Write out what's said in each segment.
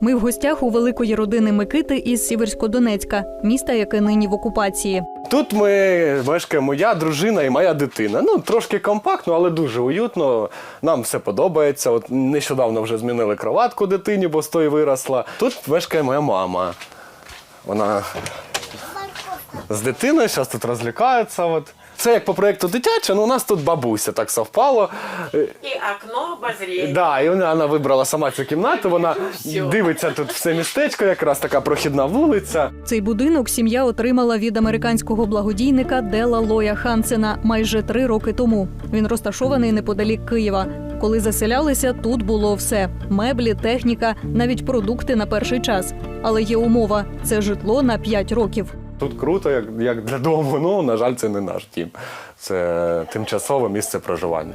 Ми в гостях у великої родини Микити із Сіверськодонецька, міста, яке нині в окупації. Тут ми мешкаємо я, дружина і моя дитина. Ну, трошки компактно, але дуже уютно. Нам все подобається. От нещодавно вже змінили кроватку дитині, бо з виросла. Тут мешкає моя мама. Вона з дитиною, зараз тут розлікається. От. Це як по проєкту дитяче, ну у нас тут бабуся так совпало. И окно обозрения. Да, і вона, вона вибрала сама цю кімнату. Вона дивиться тут все містечко, якраз така прохідна вулиця. Цей будинок сім'я отримала від американського благодійника Дела Лоя Хансена майже три роки тому. Він розташований неподалік Києва. Коли заселялися, тут було все: меблі, техніка, навіть продукти на перший час. Але є умова: це житло на 5 років. Тут круто, як, як для дому. Ну, на жаль, це не наш дім. Це тимчасове місце проживання.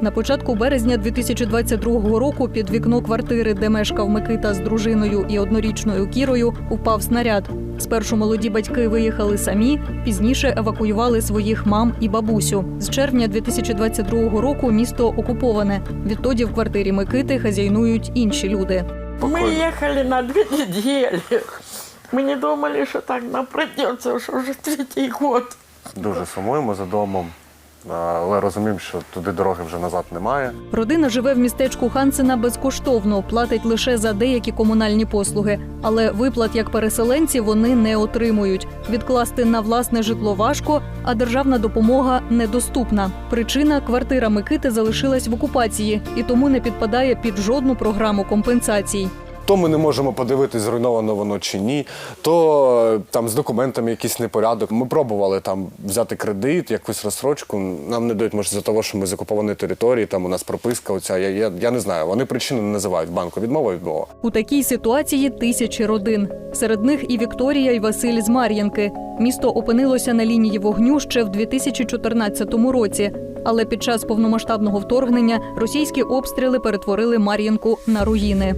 На початку березня 2022 року під вікно квартири, де мешкав Микита з дружиною і однорічною кірою, упав снаряд. Спершу молоді батьки виїхали самі, пізніше евакуювали своїх мам і бабусю. З червня 2022 року місто окуповане. Відтоді в квартирі Микити хазяйнують інші люди. Мы ехали на две недели. Мы не думали, что так нам придется, что уже третий год. Дуже сумуємо за домом, але розуміємо, що туди дороги вже назад немає. Родина живе в містечку Хансена безкоштовно, платить лише за деякі комунальні послуги, але виплат як переселенці вони не отримують. Відкласти на власне житло важко, а державна допомога недоступна. Причина квартира Микити залишилась в окупації і тому не підпадає під жодну програму компенсацій. То ми не можемо подивитись, зруйновано воно чи ні, то е, там з документами якийсь непорядок. Ми пробували там взяти кредит, якусь розсрочку. Нам не дають, може, за того, що ми з окупованої території, там у нас прописка. Оця я, я, я не знаю. Вони причини не називають банку. Відмова відмова. У такій ситуації тисячі родин. Серед них і Вікторія, і Василь з Мар'янки. Місто опинилося на лінії вогню ще в 2014 році. Але під час повномасштабного вторгнення російські обстріли перетворили Мар'їнку на руїни.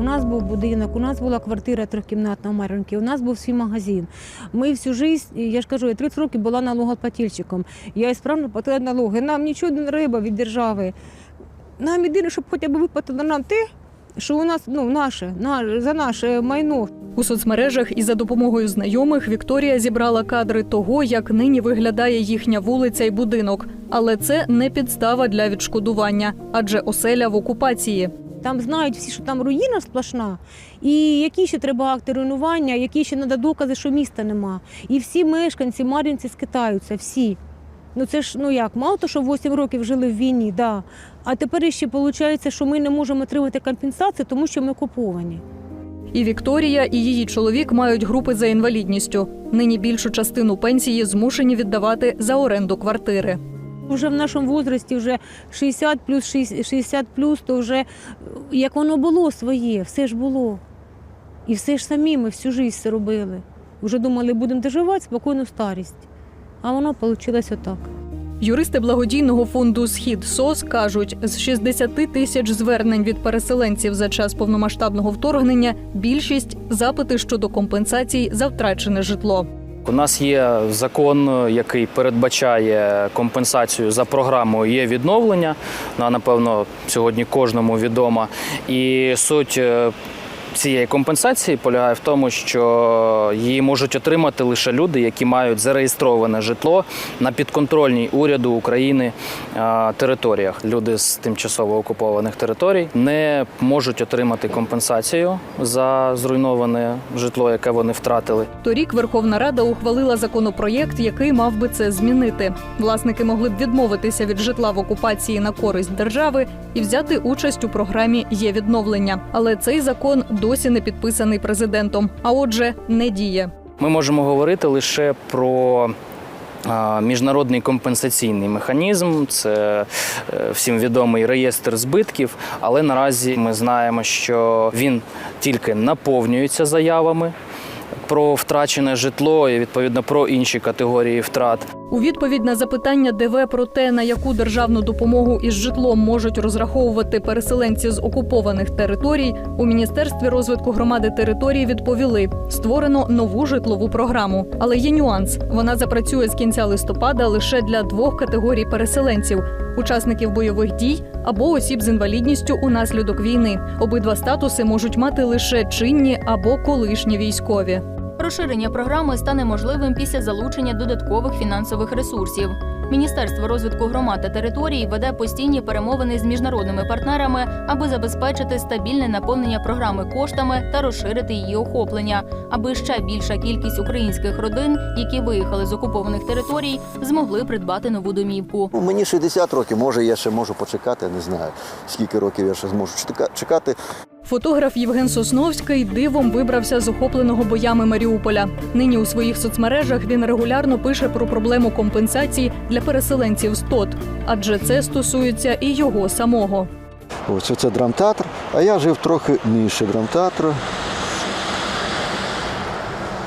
У нас був будинок, у нас була квартира трьохкімнатна в Мар'їнці, у нас був свій магазин. Ми всю життя, я ж кажу, я 30 років була налогоплательщиком. Я справно платила налоги. Нам нічого не треба від держави. Нам єдине, щоб хоча б виплатили нам те, що у нас ну, наше, на, за наше майно. У соцмережах і за допомогою знайомих Вікторія зібрала кадри того, як нині виглядає їхня вулиця і будинок. Але це не підстава для відшкодування, адже оселя в окупації. Там знають всі, що там руїна сплошна, і які ще треба акти руйнування, які ще треба докази, що міста нема. І всі мешканці Мар'їнці скитаються, всі. Ну це ж ну як, мало то, що 8 років жили в війні, да. а тепер ще виходить, що ми не можемо отримати компенсацію, тому що ми окуповані. І Вікторія, і її чоловік мають групи за інвалідністю. Нині більшу частину пенсії змушені віддавати за оренду квартири. Вже в нашому возрасті вже 60 плюс 60 плюс, то вже як воно було своє, все ж було. І все ж самі ми всю життя це робили. Вже думали, будемо доживати спокійну старість. А воно вийшло отак. Юристи благодійного фонду Схід СОС кажуть, з 60 тисяч звернень від переселенців за час повномасштабного вторгнення більшість запити щодо компенсацій за втрачене житло. У нас є закон, який передбачає компенсацію за програмою є відновлення. Вона, напевно, сьогодні кожному відома. І суть е, цієї компенсації полягає в тому, що її можуть отримати лише люди, які мають зареєстроване житло на підконтрольній уряду України е, територіях. Люди з тимчасово окупованих територій не можуть отримати компенсацію за зруйноване житло, яке вони втратили. Торік Верховна Рада ухвалила законопроєкт, який мав би це змінити. Власники могли б відмовитися від житла в окупації на користь держави і взяти участь у програмі є відновлення. Але цей закон досі не підписаний президентом, а отже, не діє. Ми можемо говорити лише про міжнародний компенсаційний механізм, це е, всім відомий реєстр збитків, але наразі ми знаємо, що він тільки наповнюється заявами про втрачене житло і відповідно про інші категорії втрат. У відповідь на запитання ДВ про те, на яку державну допомогу із житлом можуть розраховувати переселенці з окупованих територій, у міністерстві розвитку громади територій відповіли: створено нову житлову програму. Але є нюанс: вона запрацює з кінця листопада лише для двох категорій переселенців. Учасників бойових дій або осіб з інвалідністю унаслідок війни. Обидва статуси можуть мати лише чинні або колишні військові. Розширення програми стане можливим після залучення додаткових фінансових ресурсів. Міністерство розвитку громад та територій веде постійні перемовини з міжнародними партнерами, аби забезпечити стабільне наповнення програми коштами та розширити її охоплення, аби ще більша кількість українських родин, які виїхали з окупованих територій, змогли придбати нову домівку. Ну, Мені 60 років, може я ще можу почекати, не знаю, скільки років я ще зможу чека- чекати. Фотограф Євген Сосновський дивом вибрався з охопленого боями Маріуполя. Нині у своїх соцмережах він регулярно пише про проблему компенсації для переселенців з ТОТ, адже це стосується і його самого. Ось оце драмтеатр, а я жив трохи нижче драмтеатру.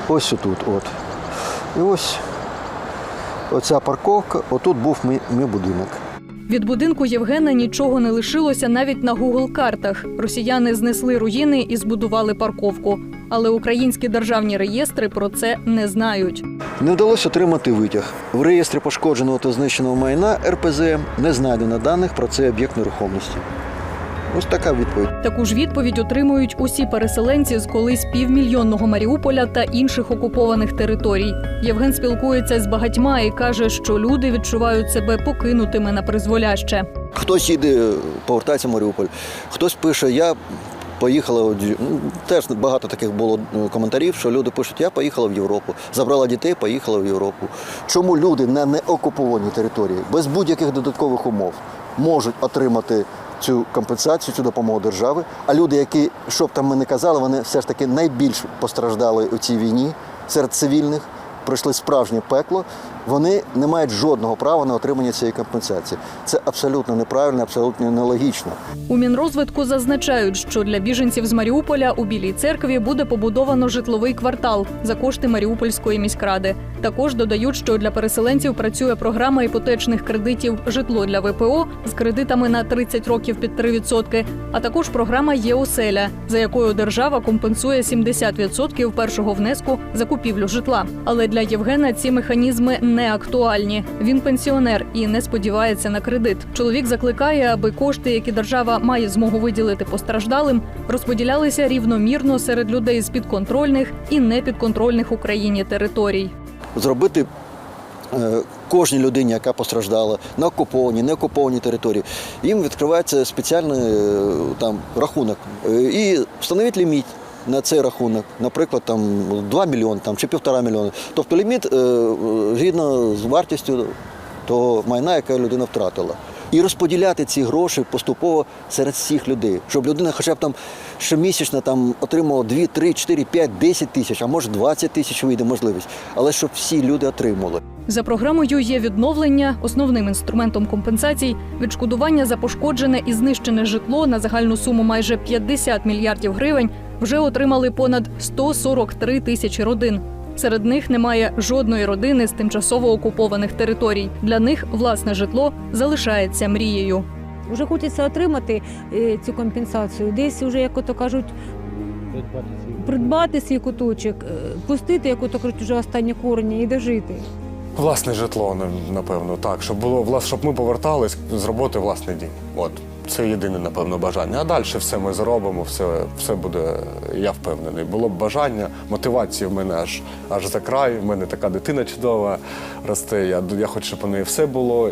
Ось тут, от. І ось оця парковка, отут був мій, мій будинок. Від будинку Євгена нічого не лишилося навіть на Google картах. Росіяни знесли руїни і збудували парковку. Але українські державні реєстри про це не знають. Не вдалося отримати витяг. В реєстрі пошкодженого та знищеного майна РПЗ не знайдено даних про цей об'єкт нерухомості. Ось така відповідь. Таку ж відповідь отримують усі переселенці з колись півмільйонного Маріуполя та інших окупованих територій. Євген спілкується з багатьма і каже, що люди відчувають себе покинутими на призволяще. Хтось їде, повертається в Маріуполь, хтось пише, я поїхала. ну, Теж багато таких було е, коментарів, що люди пишуть, я поїхала в Європу, забрала дітей, поїхала в Європу. Чому люди на неокупованій території без будь-яких додаткових умов можуть отримати цю компенсацію, цю допомогу держави, а люди, які, що там ми не казали, вони все ж таки найбільш постраждали у цій війні серед цивільних, пройшли справжнє пекло, вони не мають жодного права на отримання цієї компенсації. Це абсолютно неправильно, абсолютно нелогічно. У Мінрозвитку зазначають, що для біженців з Маріуполя у Білій церкві буде побудовано житловий квартал за кошти Маріупольської міськради. Також додають, що для переселенців працює програма іпотечних кредитів житло для ВПО з кредитами на 30 років під 3%, а також програма ЄОСЕЛЯ, за якою держава компенсує 70% першого внеску за купівлю житла. Але для Євгена ці механізми не актуальні. Він пенсіонер і не сподівається на кредит. Чоловік закликає, аби кошти, які держава має змогу виділити постраждалим, розподілялися рівномірно серед людей з підконтрольних і непідконтрольних Україні територій. Зробити е, кожній людині, яка постраждала на окупованій, не окупованій території, їм відкривається спеціальний е, там рахунок Е, і встановити ліміт. На цей рахунок, наприклад, там 2 мільйони там, чи півтора мільйони. Тобто ліміт е, згідно з вартістю того майна, яке людина втратила. І розподіляти ці гроші поступово серед всіх людей, щоб людина хоча б там щомісячно там отримувала 2, 3, 4, 5, 10 тисяч, а може 20 тисяч вийде можливість. Але щоб всі люди отримали. За програмою є відновлення основним інструментом компенсацій відшкодування за пошкоджене і знищене житло на загальну суму майже 50 мільярдів гривень вже отримали понад 143 тисячі родин. Серед них немає жодної родини з тимчасово окупованих територій. Для них власне житло залишається мрією. Вже хочеться отримати е, цю компенсацію. Десь вже, як ото кажуть, придбати свій куточок, е, пустити, як ото кажуть, вже останні корені і дожити. Власне житло, на- напевно, так. Щоб було влас- щоб ми повертались з роботи власний дім. От. Це єдине, напевно, бажання. А далі все ми зробимо, все, все буде, я впевнений. Було б бажання, мотивації в мене аж, аж за край. В мене така дитина чудова росте. Я, я хочу, щоб у неї все було.